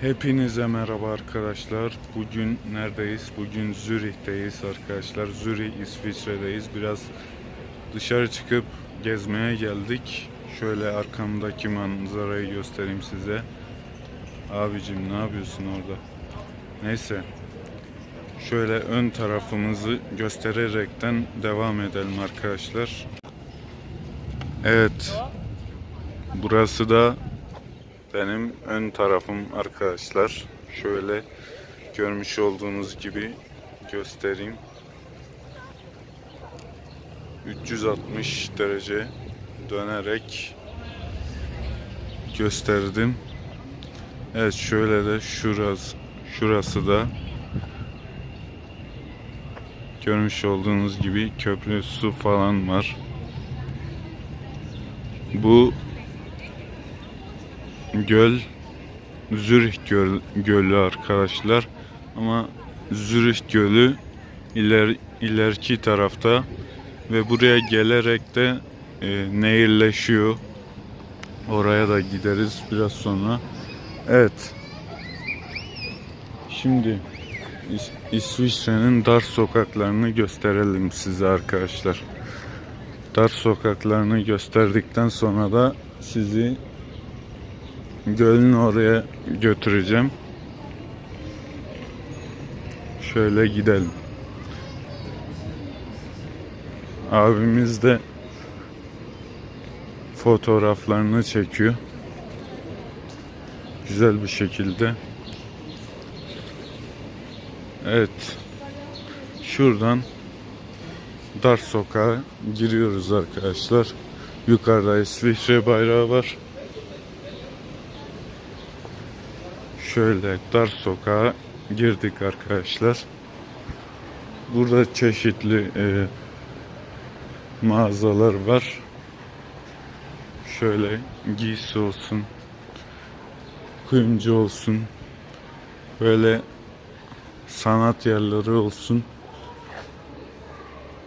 Hepinize merhaba arkadaşlar. Bugün neredeyiz? Bugün Zürih'teyiz arkadaşlar. Zürih, İsviçre'deyiz. Biraz dışarı çıkıp gezmeye geldik. Şöyle arkamdaki manzarayı göstereyim size. Abicim ne yapıyorsun orada? Neyse. Şöyle ön tarafımızı göstererekten devam edelim arkadaşlar. Evet. Burası da benim ön tarafım arkadaşlar. Şöyle görmüş olduğunuz gibi göstereyim. 360 derece dönerek gösterdim. Evet şöyle de şurası şurası da görmüş olduğunuz gibi köprü su falan var. Bu göl Zürih göl, Gölü arkadaşlar. Ama Zürih Gölü iler, ileriki tarafta ve buraya gelerek de e, nehirleşiyor. Oraya da gideriz biraz sonra. Evet. Şimdi İs- İsviçre'nin dar sokaklarını gösterelim size arkadaşlar. Dar sokaklarını gösterdikten sonra da sizi gölün oraya götüreceğim. Şöyle gidelim. Abimiz de fotoğraflarını çekiyor. Güzel bir şekilde. Evet. Şuradan dar sokağa giriyoruz arkadaşlar. Yukarıda İsviçre bayrağı var. Şöyle dar sokağa girdik arkadaşlar. Burada çeşitli e, mağazalar var. Şöyle giysi olsun, kuyumcu olsun, böyle sanat yerleri olsun.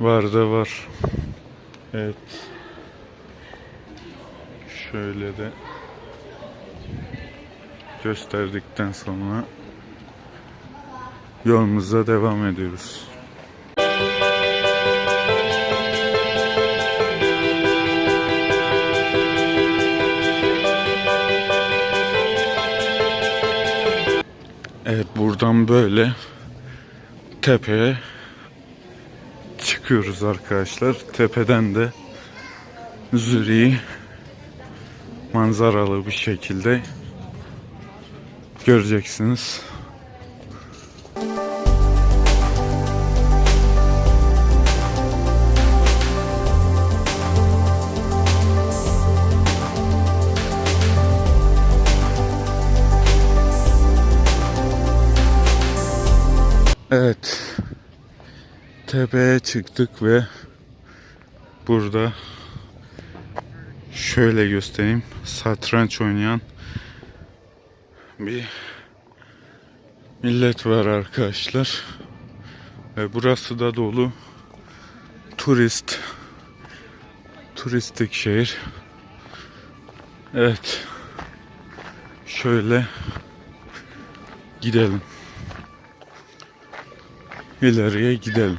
Var da var. Evet. Şöyle de gösterdikten sonra yolumuza devam ediyoruz. Evet buradan böyle tepeye çıkıyoruz arkadaşlar. Tepeden de Zürih'i manzaralı bir şekilde göreceksiniz. Evet. Tepeye çıktık ve burada şöyle göstereyim. Satranç oynayan bir millet var arkadaşlar. Ve burası da dolu turist turistik şehir. Evet. Şöyle gidelim. İleriye gidelim.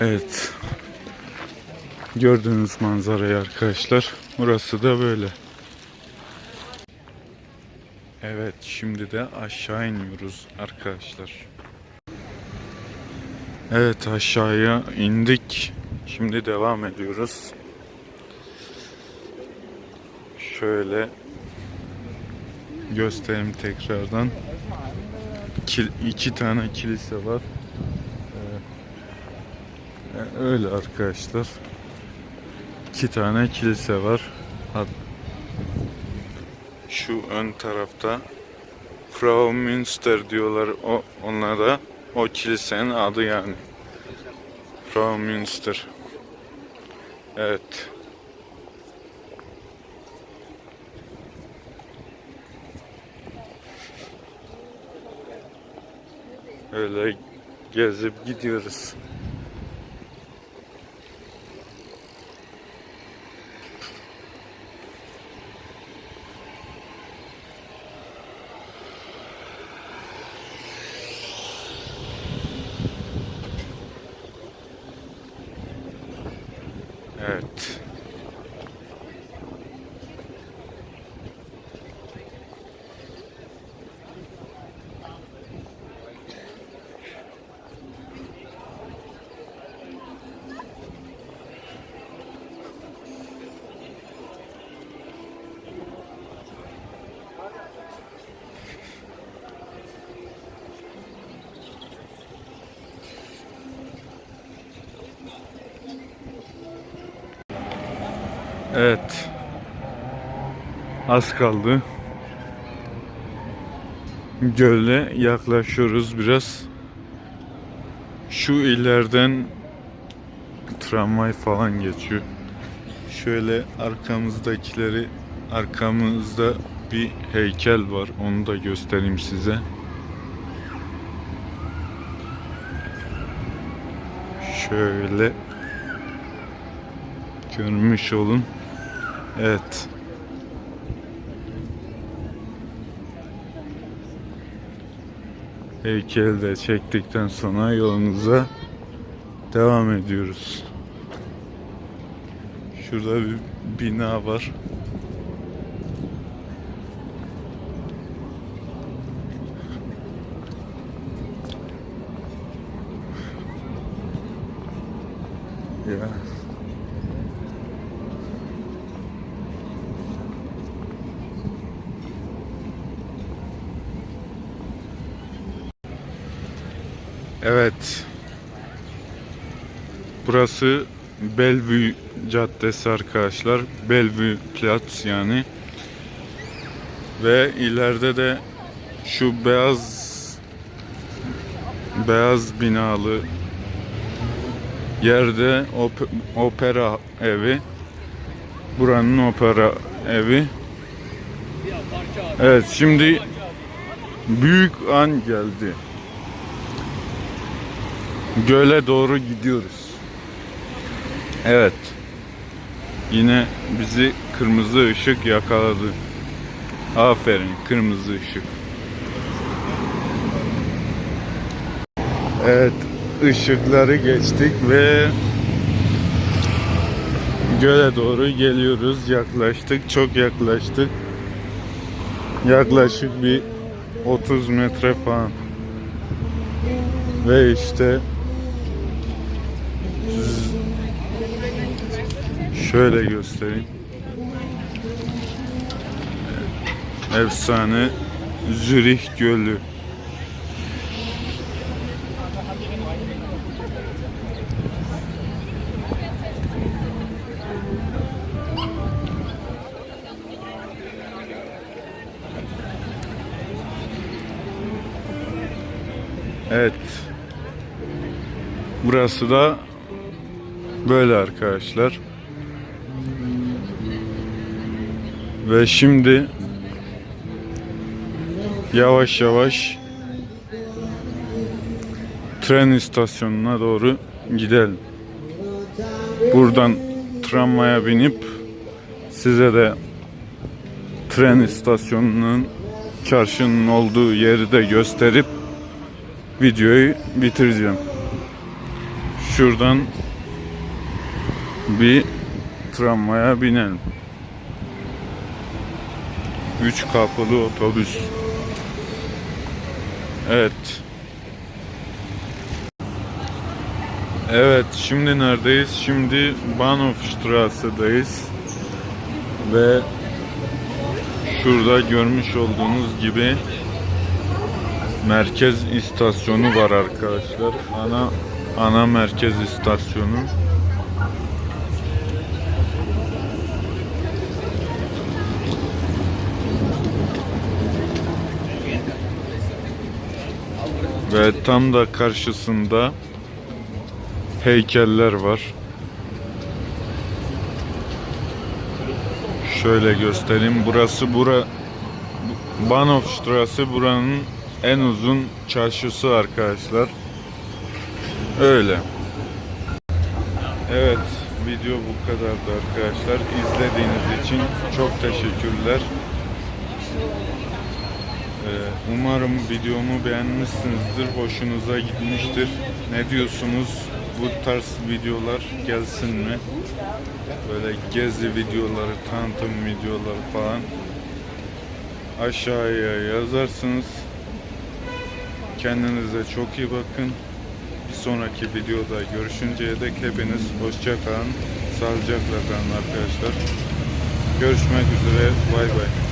Evet. Gördüğünüz manzarayı arkadaşlar. Burası da böyle. Evet şimdi de aşağı iniyoruz arkadaşlar. Evet aşağıya indik. Şimdi devam ediyoruz. Şöyle göstereyim tekrardan. İki, iki tane kilise var. Ee, e, öyle arkadaşlar. İki tane kilise var. Şu ön tarafta Frau Münster diyorlar o onlara. O kilisenin adı yani. Frau Münster. Evet. Öyle gezip gidiyoruz. Evet. Evet. Az kaldı. Göle yaklaşıyoruz biraz. Şu ileriden tramvay falan geçiyor. Şöyle arkamızdakileri arkamızda bir heykel var. Onu da göstereyim size. Şöyle görmüş olun. Evet. Heykeli de çektikten sonra yolumuza devam ediyoruz. Şurada bir bina var. Ya. Evet. Burası Bellevue Caddesi arkadaşlar. Bellevue Platz yani. Ve ileride de şu beyaz beyaz binalı yerde op- opera evi. Buranın opera evi. Evet şimdi büyük an geldi. Göle doğru gidiyoruz. Evet. Yine bizi kırmızı ışık yakaladı. Aferin kırmızı ışık. Evet, ışıkları geçtik ve göle doğru geliyoruz. Yaklaştık, çok yaklaştık. Yaklaşık bir 30 metre falan. Ve işte şöyle göstereyim. Efsane Zürih Gölü. Evet. Burası da böyle arkadaşlar. Ve şimdi yavaş yavaş tren istasyonuna doğru gidelim. Buradan tramvaya binip size de tren istasyonunun çarşının olduğu yeri de gösterip videoyu bitireceğim. Şuradan bir tramvaya binelim. 3 kapılı otobüs. Evet. Evet, şimdi neredeyiz? Şimdi Bahnhofstrasse'dayız. Ve Şurada görmüş olduğunuz gibi merkez istasyonu var arkadaşlar. Ana ana merkez istasyonu. Ve tam da karşısında heykeller var. Şöyle göstereyim. Burası bura Bahnhofstrasse buranın en uzun çarşısı arkadaşlar. Öyle. Evet, video bu kadardı arkadaşlar. İzlediğiniz için çok teşekkürler. Ee, Umarım videomu beğenmişsinizdir, hoşunuza gitmiştir. Ne diyorsunuz? Bu tarz videolar gelsin mi? Böyle gezi videoları, tanıtım videoları falan aşağıya yazarsınız. Kendinize çok iyi bakın. Bir sonraki videoda görüşünceye dek hepiniz hoşça kalın. Sağlıcakla kalın arkadaşlar. Görüşmek üzere. Bay bay.